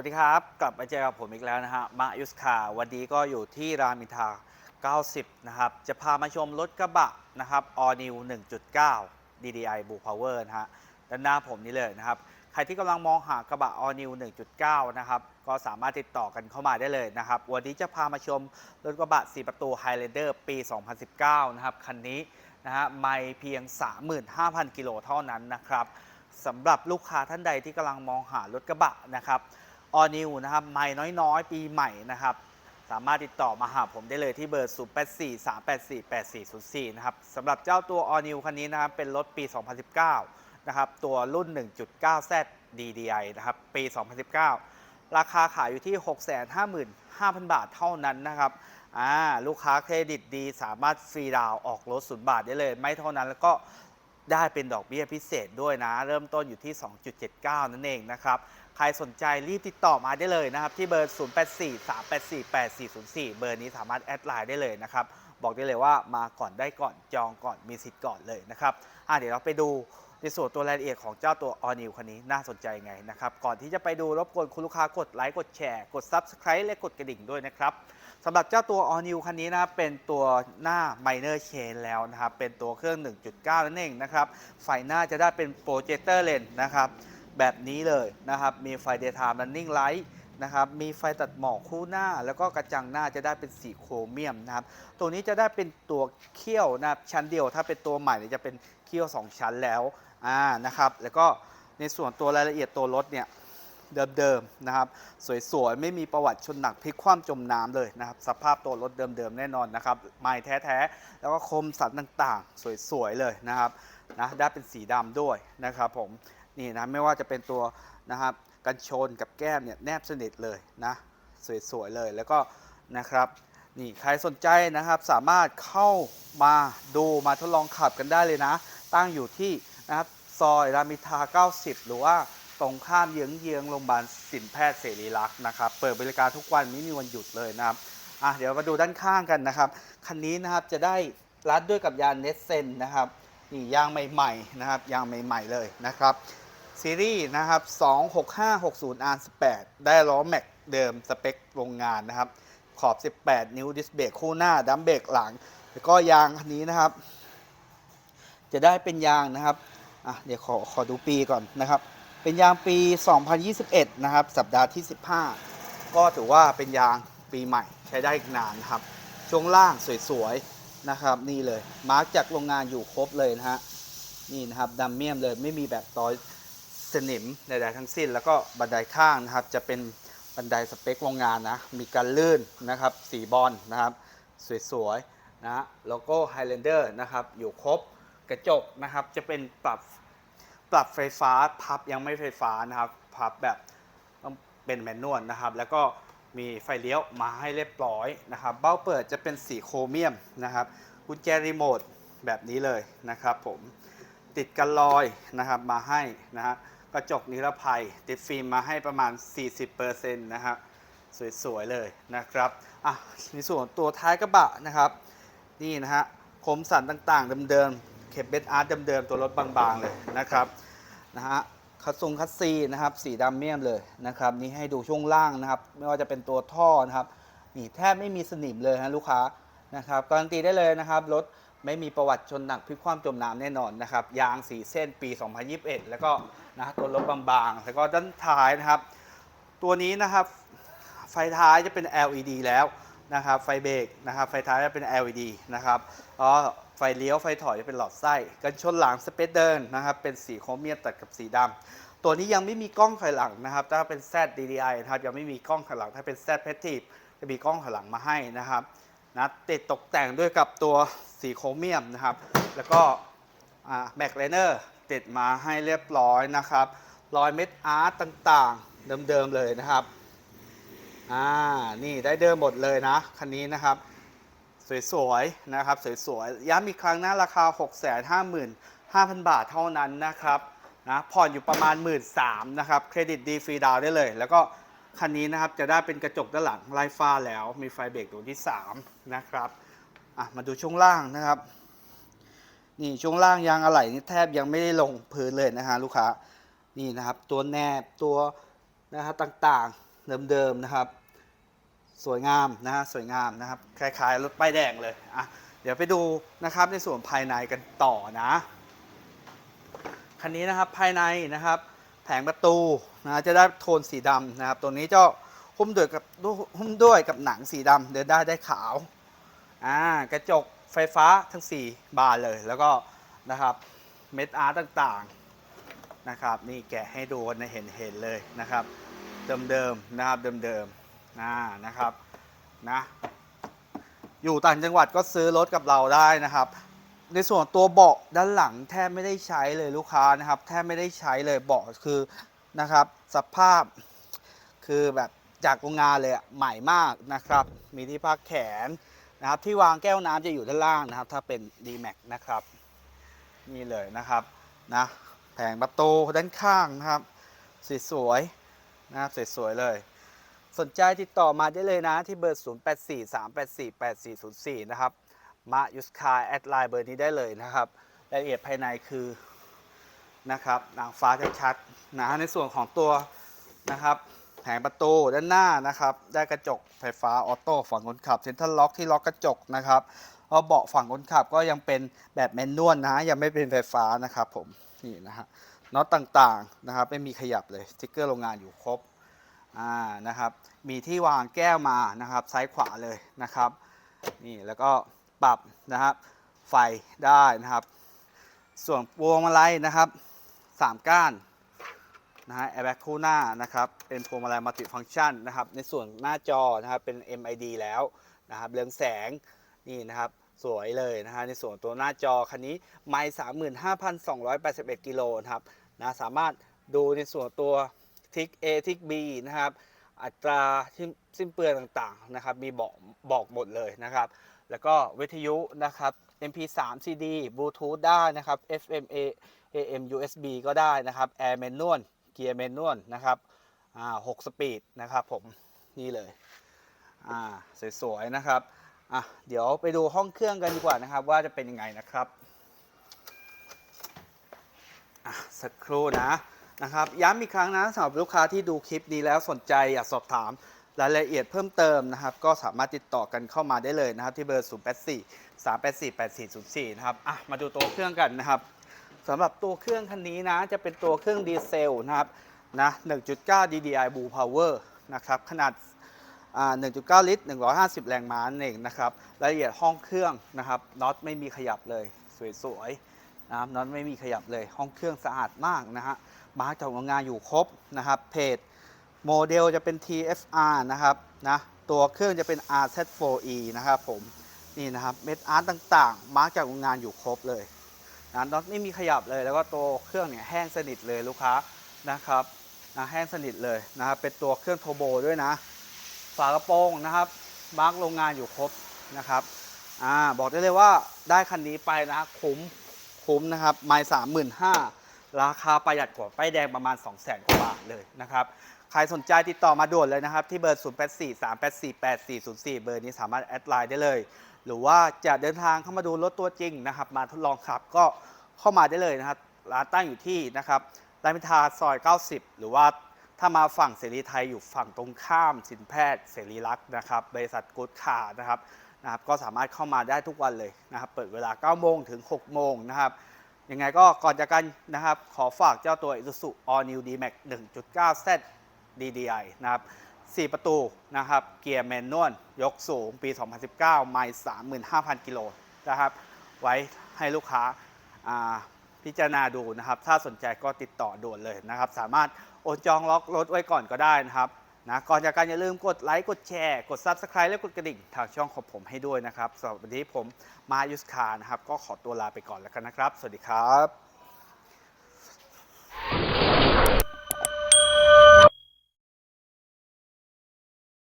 วัสดีครับ กลับมาเจอกับผมอีกแล้วนะฮะมายุสคาวันนี้ก็อยู่ที่รามินทา 90 นะครับ จะพามาชมรถกระบะนะครับ All New 1.9 DDI Blue Power นะฮะด้านหน้าผมนี่เลยนะครับ ใครที่กำลังมองหากระบะ All New 1.9 นะครับ ก็สามารถติดต่อกันเข้ามาได้เลยนะครับ วันนี้จะพามาชมรถกระบะ 4 ประตู Highlander ปี 2019 นะครับ คันนี้นะฮะไม่เพียง 35,000 กิโลเท่านั้นนะครับสำหรับลูกค้าท่านใดที่กำลังมองหารถกระบะนะครับ ออนิวนะครับไม่น้อยๆ ปีใหม่นะครับ สามารถติดต่อมาหาผมได้เลยที่เบอร์ 084 384 8404 นะครับสำหรับเจ้าตัว All New คันนี้นะครับ เป็นรถปี 2019 นะครับ ตัวรุ่น 1.9Z DDI นะครับ ปี 2019 ราคาขายอยู่ที่ 655,000 บาทเท่านั้นนะครับอ่าลูกค้าเครดิตดีสามารถฟรีดาวน์ออกรถศูนย์บาทได้เลย ไม่เท่านั้นแล้วก็ได้เป็นดอกเบี้ยพิเศษด้วยนะ เริ่มต้นอยู่ที่ 2.79 นั่นเองนะครับ ครสนใจรีบติดต่อมาได้เลยนะครับ ที่เบอร์ 0843848404 เบอร์นี้สามารถแอดไลน์ได้เลยนะครับ บอกได้เลยว่ามาก่อนได้ก่อนจองก่อนมีสิทธิ์ก่อนเลยนะครับอะเดี๋ยวเราไปดูในส่วนตัวรายละเอียดของเจ้าตัว All New คันนี้น่าสนใจไงนะครับ ก่อนที่จะไปดูรบกวนคุณลูกค้ากดไลค์กดแชร์กด Subscribe และกดกระดิ่งด้วยนะครับสำหรับเจ้าตัว All New คันนี้นะเป็นตัวหน้า Minor Chain แล้วนะครับ เป็นตัวเครื่อง 1.9 นั่นเองนะครับไฟหน้าจะได้เป็น Projector Lens นะครับ แบบนี้เลยนะครับ มีไฟ Daytime Running Light นะครับ มีไฟตัดหมอกคู่หน้า แล้วก็กระจังหน้าจะได้เป็นสีโครเมียมนะครับ ตัวนี้จะได้เป็นตัวเขี้ยวนะชั้นเดียว ถ้าเป็นตัวใหม่เนี่ยจะเป็นเขี้ยว 2 ชั้นแล้วอ่านะครับ แล้วก็ในส่วนตัวรายละเอียดตัวรถเนี่ยเดิมๆนะครับ สวยๆ ไม่มีประวัติชนหนักพลิกคว่ำจมน้ำเลยนะครับ สภาพตัวรถเดิมๆ แน่นอนนะครับไม้แท้ๆ แล้วก็คมสันต่างๆ สวยๆ เลยนะครับนะได้เป็นสีดำด้วยนะครับผม นี่นะไม่ว่าจะเป็นตัวนะครับกันชนกับแก้มเนี่ยแนบสนิทเลยนะสวยๆเลยแล้วก็นะครับนี่ใครสนใจนะครับสามารถเข้ามาดูมาทดลองขับกันได้เลยนะ ตั้งอยู่ที่นะครับซอยรามอินทรา90 หรือว่าตรงข้ามเยื้องเยื้องๆโรงพยาบาลสินแพทย์เสรีรักษ์นะครับเปิดบริการทุกวันไม่มีวันหยุดเลยนะครับอะเดี๋ยวมาดูด้านข้างกันนะครับ คันนี้นะครับจะได้รัดด้วยกับยางเนสเซนนะครับนี่ยางใหม่ๆนะครับยางใหม่ ๆเลยนะครับ ซีรีส์นะครับ 26560 R18 ได้ล้อแม็กเดิมสเปคโรงงานนะครับ ขอบ 18 นิ้วดิสเบรกคู่หน้าดัมเบรกหลัง แล้วก็ยางคันนี้นะครับ จะได้เป็นยางนะครับอะเดี๋ยวขอขอดูปีก่อนนะครับ เป็นยางปี 2021 นะครับ สัปดาห์ที่ 15 ก็ถือว่าเป็นยางปีใหม่ใช้ได้อีกนานนครับ ช่วงล่างสวยๆนะครับ นี่เลย มาร์กจากโรงงานอยู่ครบเลยนะฮะนี่นะครับดัมเมียมเลยไม่มีแบบตอย สนิมใดๆทั้งสิ้น แล้วก็บันไดข้างนะครับ จะเป็นบันไดสเปคโรงงานนะ มีการลื่นนะครับสีบอลนะครับ สวยๆนะโลโก้ Highlander นะครับ อยู่ครบกระจกนะครับ จะเป็นปรับปรับไฟฟ้าพับยังไม่ไฟฟ้านะครับพับแบบต้องเป็นแมนนวลนะครับ แล้วก็มีไฟเลี้ยวมาให้เรียบร้อยนะครับ เบ้าเปิดจะเป็นสีโครเมียมนะครับกุญแจรีโมทแบบนี้เลยนะครับผมติดกันรอยนะครับมาให้นะฮะ กระจกนิรภัย ติดฟิล์มมาให้ประมาณ 40%นะครับสวยๆเลยนะครับอะในส่วนตัวท้ายกระบะนะครับนี่นะฮะคมสันต่างๆเดิมๆเข็บเบสอาร์ตเดิมๆตัวรถบางๆเลยนะครับนะฮะคัสซุงคัสซีนะครับสีดำเมี่ยมเลยนะครับนี่ให้ดูช่วงล่างนะครับไม่ว่าจะเป็นตัวท่อนะครับนี่แทบไม่มีสนิมเลยฮะลูกค้านะครับการันตีได้เลยนะครับรถ ไม่มีประวัติชนหนักพลิกคว่ำจมน้ำแน่นอนนะครับ ยางสีเส้นปี 2021 แล้วก็นะตัวรถบางๆ แล้วก็ด้านท้ายนะครับ ตัวนี้นะครับ ไฟท้ายจะเป็น LED แล้วนะครับ ไฟเบรกนะครับ ไฟท้ายจะเป็น LED นะครับแล้วไฟเลี้ยวไฟถอยจะเป็นหลอดไส้กันชนหลังสเปซเดินนะครับ เป็นสีโครเมียมตัดกับสีดำตัวนี้ยังไม่มีกล้องถอยหลังนะครับ ถ้าเป็น Z DDI นะครับยังไม่มีกล้องถอยหลังถ้าเป็น Z p a s s i v e จะมีกล้องถอยหลังมาให้นะครับนะติดตกแต่งด้วยกับตัว สีโครเมียมนะครับ แล้วก็แม็กไลเนอร์ติดมาให้เรียบร้อยนะครับรอยเม็ดอาร์ตต่างๆ เดิมๆเลยนะครับ อ่า นี่ได้เดิมหมดเลยนะ คันนี้นะครับ สวยๆ นะครับ สวยๆ ย้ำอีกครั้งนะราคา 655,000 บาทเท่านั้นนะครับนะผ่อนอยู่ประมาณ 1 3ื่นนะครับ เครดิตดีฟรีดาวได้เลย แล้วก็คันนี้นะครับจะได้เป็นกระจกด้านหลังไล่ฟ้าแล้ว มีไฟเบรกตัวที่ 3 นะครับ อะมาดูช่วงล่างนะครับ นี่ช่วงล่างยางอะไหล่นี่แทบยังไม่ได้ลงพื้นเลยนะฮะลูกค้านี่นะครับ ตัวแนบตัวนะครับต่างๆเดิมๆนะครับ สวยงามนะฮะสวยงามนะครับคล้ายๆรถป้ายแดงเลยอะเดี๋ยวไปดูนะครับในส่วนภายในกันต่อนะคันนี้นะครับภายในนะครับ แผงประตูนะจะได้โทนสีดำนะครับ ตัวนี้จะหุ้มด้วยกับหุ้มด้วยกับหนังสีดำเดินได้ได้ขาว อ่ากระจกไฟฟ้าทั้ง 4 บานเลยแล้วก็นะครับเม็ดอาร์ตต่างๆนะครับ นี่แกะให้ดูกันเห็นเห็นๆเลยนะครับ เดิมๆนะครับเดิมๆอ่านะครับนะอยู่ต่างจังหวัดก็ซื้อรถกับเราได้นะครับ ในส่วนตัวเบาะด้านหลังแทบไม่ได้ใช้เลยลูกค้านะครับ แทบไม่ได้ใช้เลยเบาะคือนะครับ สภาพคือแบบจากโรงงานเลยอะใหม่มากนะครับ มีที่พักแขน นะครับ ที่วางแก้วน้ำจะอยู่ด้านล่างนะครับ ถ้าเป็น d m a x นะครับ นี่เลยนะครับนะแผงประตูด้านข้างนะครับสวยๆนะครับสวยๆเลย สนใจติดต่อมาได้เลยนะที่เบอร์ 0843848404 นะครับมายุสคาแอดไลน์เบอร์นี้ได้เลยนะครับรายละเอียดภายในคือนะครับนางฟ้าชัดๆนะในส่วนของตัวนะครับ แผงประตูด้านหน้านะครับ ได้กระจกไฟฟ้าออโต้ฝั่งคนขับเซ็นทรัลล็อกที่ล็อกกระจกนะครับเพราะเบาะฝั่งคนขับก็ยังเป็นแบบแมนนวลนะยังไม่เป็นไฟฟ้านะครับผมนี่นะฮะน็อตต่างๆนะครับไม่มีขยับเลยสติ๊กเกอร์โรงงานอยู่ครบอ่านะครับมีที่วางแก้วมานะครับซ้ายขวาเลยนะครับนี่แล้วก็ปรับนะครับไฟได้นะครับ ส่วนพวงมาลัยนะครับสามก้าน นะฮะแอร์แบ็กคู่หน้านะครับเป็นพวงมาลัยมัลติฟังชันนะครับในส่วนหน้าจอนะครับเป็น MID แล้วนะครับเรืองแสงนี่นะครับสวยเลยนะฮะในส่วนตัวหน้าจอคันนี้ไม่สามหมื่นห้าพันสองร้อยแปดสิบเอ็ดกิโลนะครับนะสามารถดูในส่วนตัวทิก A ทิก B นะครับอัตราที่สิ้นเปลืองต่างๆนะครับมีบอกบอกหมดเลยนะครับ แล้วก็วิทยุนะครับ MP3 CD Bluetooth ได้นะครับ FM AM USB ก็ได้นะครับ Air Manual Gear Manual นะครับอ่า6สปีดนะครับผมนี่เลยอ่าสวยๆนะครับอะเดี๋ยวไปดูห้องเครื่องกันดีกว่านะครับ ว่าจะเป็นยังไงนะครับสักครู่นะนะครับย้ำอีกครั้งนะสำหรับลูกค้าที่ดูคลิปนี้แล้วสนใจอยากสอบถามรายละเอียดเพิ่มเติมนะครับ ก็สามารถติดต่อกันเข้ามาได้เลยนะครับ ที่เบอร์ 0 8 4 3 8 4 8 4 0 4 นะครับอะมาดูตัวเครื่องกันนะครับ สำหรับตัวเครื่องคันนี้นะ จะเป็นตัวเครื่องดีเซลนะครับนะ1.9 DDI Blue Power นะครับขนาด 1.9 ลิตร 150 แรงม้าเองนะครับรายละเอียดห้องเครื่องนะครับน็อตไม่มีขยับเลยสวยๆนะครับน็อตไม่มีขยับเลยห้องเครื่องสะอาดมากนะฮะมาร์กจากโรงงานอยู่ครบนะครับเพจโมเดลจะเป็น TFR นะครับนะตัวเครื่องจะเป็น RZ4E นะครับผมนี่นะครับเม็ดอาร์ตต่างๆ มาร์กจากโรงงานอยู่ครบเลย นะน็อตไม่มีขยับเลย แล้วก็ตัวเครื่องเนี่ยแห้งสนิทเลยลูกค้านะครับนะแห้งสนิทเลยนะครับเป็นตัวเครื่องโทโบด้วยนะ ฝากระโปรงนะครับมาร์กโรงงานอยู่ครบนะครับอ่าบอกได้เลยว่าได้คันนี้ไปนะคุ้มคุ้มนะครับไม่สามหมื่นห้าราคาประหยัดกว่าป้ายแดงประมาณ 2 0 0แสนกว่าบาทเลยนะครับ ใครสนใจติดต่อมาด่วนเลยนะครับ ที่เบอร์ 0 8 4 3 8 4 8 4 0 4 เบอร์นี้สามารถแอดไลน์ได้เลย หรือว่าจะเดินทางเข้ามาดูรถตัวจริงนะครับ มาทดลองขับก็เข้ามาได้เลยนะครับ ร้านตั้งอยู่ที่นะครับรามอินทราซอย 90 หรือว่าถ้ามาฝั่งเสรีไทยอยู่ฝั่งตรงข้ามสินแพทย์เสรีรักษ์นะครับบริษัทกูดคาร์นะครับนะครับก็สามารถเข้ามาได้ทุกวันเลยนะครับเปิดเวลา 9 โมงถึง 6 โมงนะครับยังไงก็ก่อนจากกันนะครับ ขอฝากเจ้าตัว Isuzu All New D-Max 1.9 Z DDI นะครับ 4 ประตูนะครับเกียร์แมนนวลยกสูงปี 2019 ไมล์35,000 กิโลนะครับไว้ให้ลูกค้าาพิจารณาดูนะครับ ถ้าสนใจก็ติดต่อด่วนเลยนะครับ สามารถโอนจองล็อกรถไว้ก่อนก็ได้นะครับนะก่อนจากกันอย่าลืมกดไลค์กดแชร์ กด Subscribe และกดกระดิ่งทางช่องของผมให้ด้วยนะครับสำหรับวันนี้ผมมายุสคานะครับ ก็ขอตัวลาไปก่อนแล้วกันนะครับ สวัสดีครับ